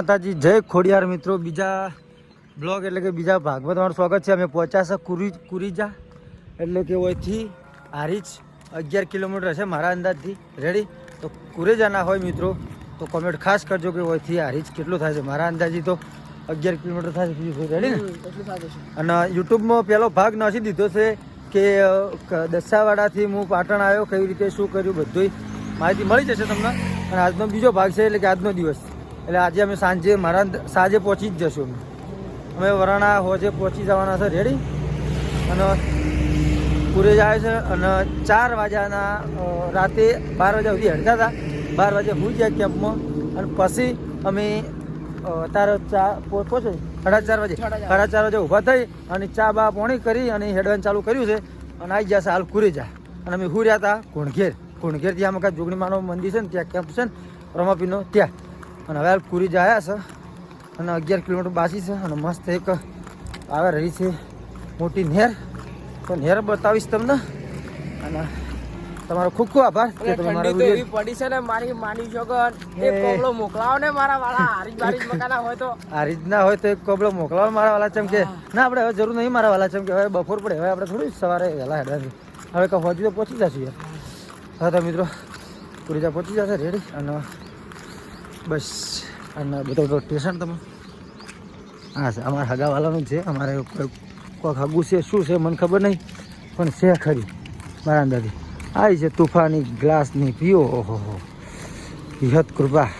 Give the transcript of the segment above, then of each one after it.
માતાજી જય ખોડિયાર મિત્રો. બીજા બ્લોગ એટલે કે બીજા ભાગમાં તમારું સ્વાગત છે. અમે પહોંચ્યા છે કુરી કુરીજા. એટલે કે ઓયથી હારીજ અગિયાર કિલોમીટર હશે મારા અંદાજથી. રેડી તો કુરેજાના હોય મિત્રો તો કોમેન્ટ ખાસ કરજો કે ઓયથી હારીજ કેટલું થાય છે. મારા અંદાજથી તો અગિયાર કિલોમીટર થાય છે. રેડી ને? અને યુટ્યુબમાં પહેલો ભાગ નથી દીધો છે ક- દસાવાડાથી હું પાટણ આવ્યો કઈ રીતે શું કર્યું બધું માહિતી મળી જશે તમને. અને આજનો બીજો ભાગ છે એટલે કે આજનો દિવસ. એટલે આજે અમે સાંજે મારા સાંજે પહોંચી જ જશું અમે. અમે વરાણા હોજે પહોંચી જવાના છે રેડી અને પૂરે જાય છે અને ચાર વાગ્યાના રાતે બાર વાગ્યા સુધી હડતા હતા. બાર વાગે હું ગયા કેમ્પમાં. અને પછી અમે તારે ચા પહોંચે? સાડા ચાર વાગે. સાડા ચાર. વાગે ઊભા થઈ અને ચા બા પોણી કરી અને હેડવાન ચાલુ કર્યું છે. અને આવી જશે છે હાલ કુરેજા અને અમે હું રહ્યા હતા કુણઘેર કુણઘેર ત્યાં અમે કાંઈ માનવ મંદિર છે ને ત્યાં કેમ્પ છે ને રમાપીનો ત્યાં. અને હવે હાલ કુરેજા આવ્યા છે. અને અગિયાર કિલોમીટર બાકી છે અને મસ્ત એક આવે રહી છે મોટી નહેર તો નહેર બતાવીશ તમને. અને તમારો ખૂબ ખૂબ આભાર કે તમે મારા વિડિયો પડી છે ને મારી માની જોગન એ. એક કોબળો મોકલાવો ને મારા વાળા હારી બારી મકાના હોય તો. આ રીતના હોય તો એક કોબળો મોકલાવો મારા વાળા ચમ કે. ના આપણે હવે જરૂર નહીં મારા વાળા ચમ કે હવે બપોર પડે હવે આપણે થોડી સવારે વહેલા હેડા હવે કહો હજી તો પહોંચી જશું યાર. હા તો મિત્રો પુરીજા પહોંચી જશે રેડી અને બસ. અને બધો સ્ટેશન તમે? હા સર અમારા હગાવાલાનું છે. અમારે કોઈ કોઈક હગું છે, શું છે, મને ખબર નહીં. પણ છે ખરી મારા અંદાજથી આવી છે તુફાની ગ્લાસની, પીઓ. ઓહો યત કૃપા.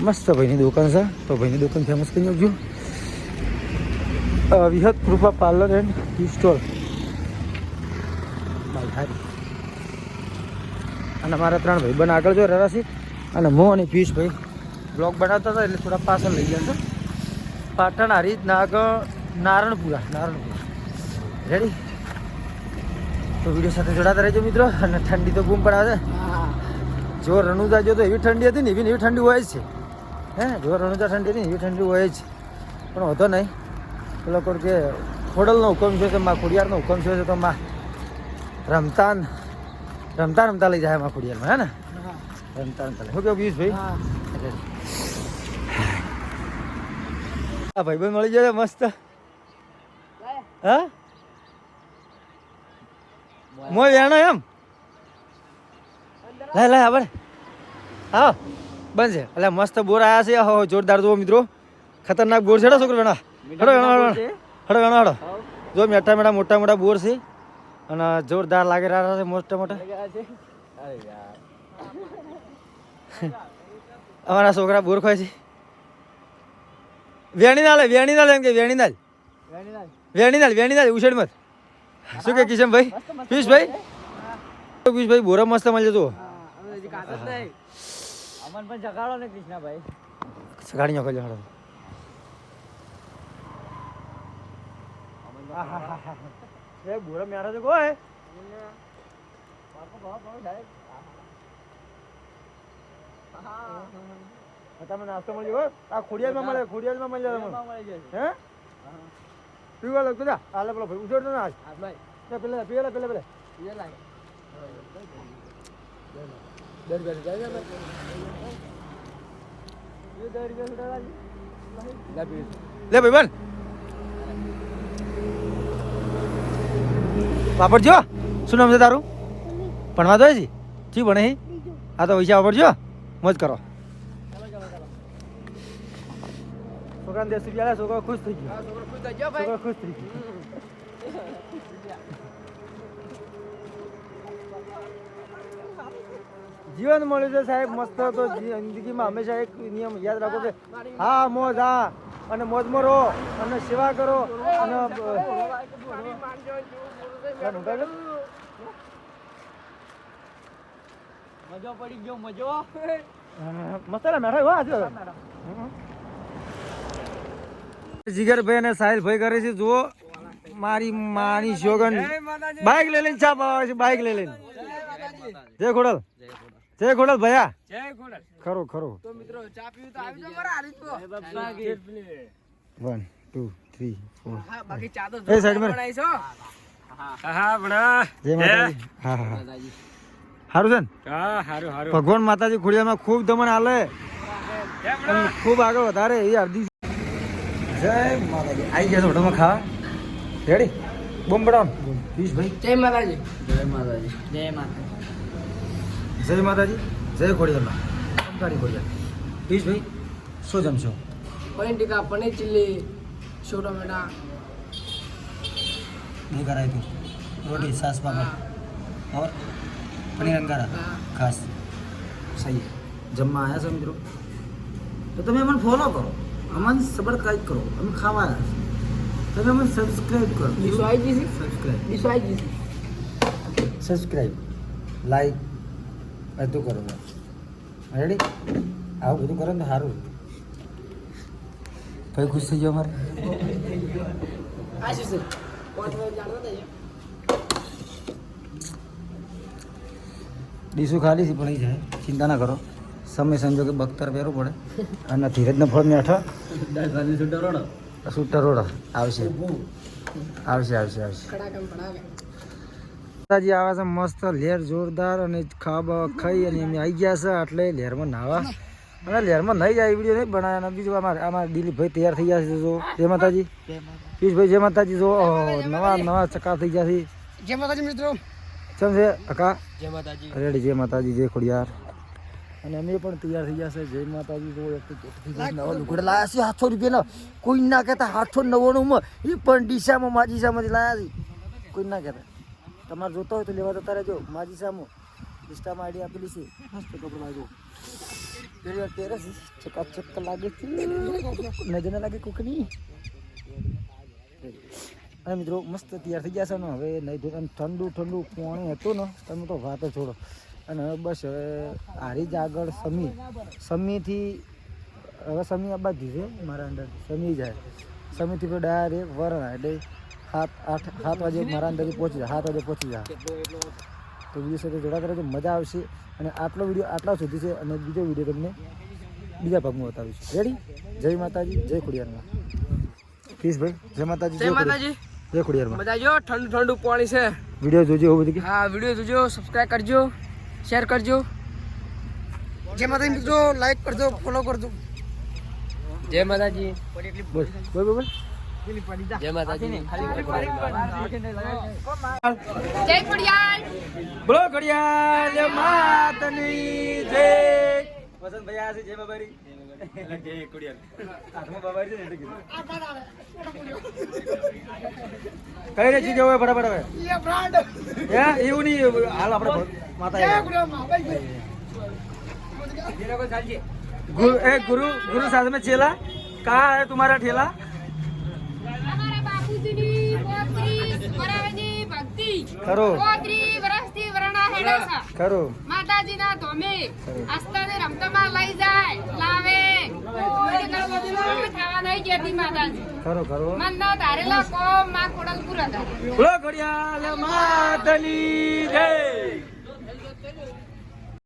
મસ્ત ભાઈની દુકાન છે. તો ભાઈની દુકાન ફેમસ કરી આવજો Vihat Krupa parlour and tea store અને મારા ત્રણ ભાઈ બન આગળ જો રરાસી અને હું અને ભાઈ બ્લોગ બનાવતા હતા એટલે થોડા પાછળ લઈ ગયા પાટણ હરી નાગ નારણપુરા નારણપુરા. રેડી તો વીડિયો સાથે જોડાતા રહેજો મિત્રો, અને ઠંડી તો બૂમ પડાવે જો રણુજા જો તો એવી ઠંડી હતી ને, એવી એવી ઠંડી હોય જ છે. હે, જો રણુજા ઠંડી હતી ને, એવી ઠંડી હોય જ. પણ હોતો નહીં. એ લોકો કે, ખોડલનો હુકમ છે તો માં ખોડિયારનો હુકમ છે, તો માં રમતાન રમતા રમતા લઈ જાય માં ખોડિયારમાં, હે ને? ભાઈબંધ મળી જાય મસ્ત. હા? મોય વેણો એમ. લે લે આપણે હા બનશે એટલે મસ્ત બોર આયા છે. હો જોરદાર જુઓ મિત્રો. ખતરનાક બોર છે છોકરો વેણા. હડો વેણો હડો હડો વેણો હડો. જો મેઠા મેઠા મોટા મોટા બોર છે. અને જોરદાર લાગે રહ્યા છે મોટા મોટા. અમારા છોકરા બોર ખોય છે. વેણી ના લે વેણી ના લે એમ કે વેણીનાલ વેણીનાલ વેણીનાલ ઉછેડ મત શું કે કિશન ભાઈ પિયુષ ભાઈ પિયુષ ભાઈ બોરા મસ્ત મળી જતો અમન પણ જગાડો ને કૃષ્ણાભાઈ ગાડી નાખો હડો બોરા મ્યારા તો કોઈ તમે નાસ્તો મળી ગયો આ ખોડિયાલમાં મળે ખોડિયાલમાં મળી જાય તમને. હે? પીવા લાગતો જા. આલે પેલો ભાઈ ઉછળતો ના આજ. લે, પેલા પેલા પેલા પેલા. લે ભાઈ બન. પાપડ જો શું નામ છે તારું? ભણવા તો છે ઠીક ભણે આ તો પૈસા વાપરજો. મોજ કરો. છોકરાને દસ રૂપિયા છોકરો ખુશ થઈ ગયો. છોકરો ખુશ થઈ ગયો જીવન મળ્યું છે સાહેબ મસ્ત તો જિંદગીમાં હંમેશા એક નિયમ યાદ રાખો કે હા મોજ હા અને મોજમાં રહો અને સેવા કરો અને મજો પડી ગયો મજો. મસાલા મેરા હો આજે? જીગરભાઈ અને સાહિલભાઈ કરે છે જુઓ. મારી માની જોગન બાઇક લઈ લઈને ચા પાવા છે બાઇક લઈ લઈને. જય ખોડલ. જય ખોડલ ભયા. જય ખોડલ. ખરો ખરો. તો મિત્રો ચા પીવું તો આવી જાવ મારા હારી વન ટુ થ્રી ફોર હા બાકી ચા તો એ સાઈડમાં. બનાવી છો હા બડા જય માતાજી. હા હા હા. હારું છે ભગવાન માતાજી ખોડિયામાં ખૂબ દમન હાલે. ખૂબ આગળ વધારે એ અડધી જય માતાજી. આવી ગયા હોટલમાં ખાવા? રેડી બમ પડાવો ભાઈ જય માતાજી. જય માતાજી. જય માતાજી. જય માતાજી. જય ખોડિયામાં ઓમકારી ખોડિયા. ભાઈ શું જમશો? પનીર ટીકા પનીર ચીલી સેવ ટમેટા નહીં કરાય રોટી સાસ પાપડ. ઓર? પનીર અંગારા ખાસ. સહી. જમવા આવ્યા છો મિત્રો તો તમે અમને ફોલો કરો. અમને સબસ્ક્રાઈબ કરો. અમે ખાવા તમે અમને સબસ્ક્રાઇબ કરો. સબસ્ક્રાઈબ સબસ્ક્રાઈબ લાઈક બધું કરો રેડી આવું બધું કરો ને સારું. કઈ ખુશ થઈ ગયો અમારે? આ શું સર ડીશું ખાલી છે? પણ એ જાય. ચિંતા ના કરો. સમય સંજોગે બખ્તર પહેરવું પડે. અને ધીરજના ફળ ને અઠા સુટ્ટા રોડ. આવશે. આવશે આવશે આવશે. માતાજી આવે છે મસ્ત લહેર જોરદાર અને ખાવા ખાઈ અને એમને આવી ગયા છે એટલે લહેરમાં નાવા. અને લહેરમાં નહીં જાય વીડિયો નહીં બનાવ્યા અને બીજું અમારે અમારે દિલીપભાઈ તૈયાર થઈ ગયા છે જો. જય માતાજી. પિયુષભાઈ જય માતાજી જો. નવા નવા ચકા થઈ ગયા છે. જય માતાજી મિત્રો. ચમ છે અકા જય માતાજી. રેડી જય માતાજી જય ખોડિયાર. અને અમે પણ તૈયાર થઈ ગયા છે. જય માતાજી જો એક નવા લુગડા લાયા છે સાતસો રૂપિયાના. કોઈ ના કહેતા સાતસો નવ્વાણુંમાં. એ પણ ડીસામાં માજીસામાંથી લાયા છે. કોઈ ના કહેતા. તમારે જોતા હોય તો લેવા જતા રહેજો. માજીસામાં ઇન્સ્ટામાં આઈડી આપેલી છે. મસ્ત કપડું લાગ્યો પેલી વાર પહેરે છે. ચકાચક લાગે છે. નજર ના લાગે કોકની. અને મિત્રો મસ્ત તૈયાર થઈ ગયા છે ને હવે નહીં તો ઠંડુ ઠંડુ પાણી હતું ને તમે તો વાત છોડો. અને હવે બસ હવે હારી જ આગળ સમી. સમીથી હવે સમી આ બાજુ છે મારા અંદર સમી જાય. સમીથી પણ ડાયરેક્ટ વરણ એટલે સાત આઠ સાત વાગે મારા અંદર પહોંચી જાય સાત વાગે પહોંચી જાય. તો વીડિયો સાથે જોડાતા રહેજો મજા આવશે. અને આટલો વીડિયો આટલા સુધી છે અને બીજો વીડિયો તમને બીજા ભાગમાં બતાવીશું. રેડી જય માતાજી જય ખોડિયારમાં. પીસભાઈ જય માતાજી જય માતાજી. જય ખોડિયારમાં. બધા જો ઠંડુ ઠંડુ પાણી છે. વીડિયો જોજો એવું બધું કે. હા વીડિયો જોજો સબસ્ક્રાઇબ કરજો શેર કરજો. જય માતાજી મિત્રો લાઈક કરજો ફોલો કરજો. જય માતાજી. બોલ બોલ બોલ બોલ. જય માતાજી. જય ખોડિયાર બોલો ઘડિયાળ માતની જય. વસંત ભાઈ આ છે જય બાબારી જય ખોડિયાળ હાથમાં બાબારી છે ને એટલે કીધું કઈ રે ચીજો હવે ફટાફટ હવે હે એવું નહીં હાલ આપણે માતા गुरु ए गुरु गुरु साथ में चेला कहाँ है तुम्हारा ठेला અમારા બાપુજીની પોતરી વરાવની ભક્તિ ખરો પોતરી વરસથી વરણા હેડે છે ખરો માતાજીના ધોમે આસ્તાને રમતમાં લઈ જાય. લાવે. ખાવા નહીં કેતી માતાજી. ખરો ખરો. મનના ધારેલા કોમમાં કોડલપુર બોલો ઘડિયાળ માતની જય.